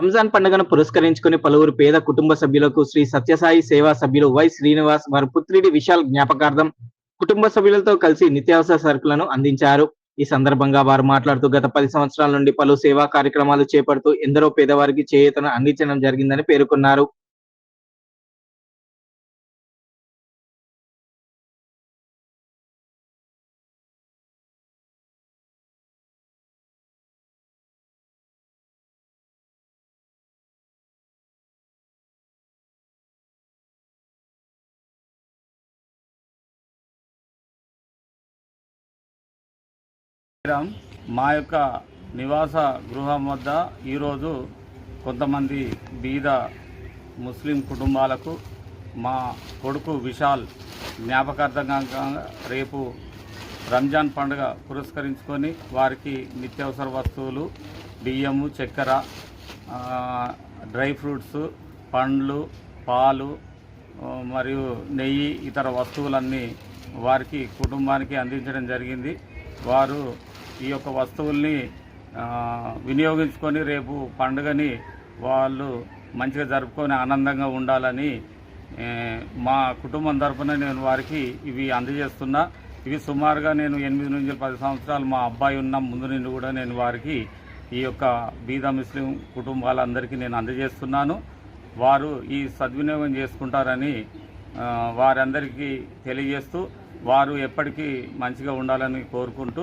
రంజాన్ పండుగను పురస్కరించుకుని పలువురు పేద కుటుంబ సభ్యులకు శ్రీ సత్యసాయి సేవా సభ్యులు వై శ్రీనివాస్ వారి పుత్రుడి విశాల్ జ్ఞాపకార్థం కుటుంబ సభ్యులతో కలిసి నిత్యావసర సరుకులను అందించారు. ఈ సందర్భంగా వారు మాట్లాడుతూ గత పది సంవత్సరాల నుండి పలు సేవా కార్యక్రమాలు చేపడుతూ ఎందరో పేదవారికి చేయూతను అందించడం జరిగిందని పేర్కొన్నారు. శ్రీరామ్ మా యొక్క నివాస గృహం వద్ద ఈరోజు కొంతమంది బీద ముస్లిం కుటుంబాలకు మా కొడుకు విశాల్ జ్ఞాపకార్థంగా రేపు రంజాన్ పండుగ పురస్కరించుకొని వారికి నిత్యావసర వస్తువులు బియ్యము చక్కెర డ్రై ఫ్రూట్స్ పండ్లు పాలు మరియు నెయ్యి ఇతర వస్తువులన్నీ వారికి కుటుంబానికి అందించడం జరిగింది. వారు ఈ యొక్క వస్తువుల్ని వినియోగించుకొని రేపు పండుగని వాళ్ళు మంచిగా జరుపుకొని ఆనందంగా ఉండాలని మా కుటుంబం తరపున నేను వారికి ఇవి అందజేస్తున్నా. ఇవి సుమారుగా నేను ఎనిమిది నుంచి పది సంవత్సరాలు మా అబ్బాయి ఉన్న ముందు నుండి కూడా నేను వారికి ఈ యొక్క బీదా ముస్లిం కుటుంబాలందరికీ నేను అందజేస్తున్నాను. వారు ఈ సద్వినియోగం చేసుకుంటారని వారందరికీ తెలియజేస్తూ వారు ఎప్పటికీ మంచిగా ఉండాలని కోరుకుంటూ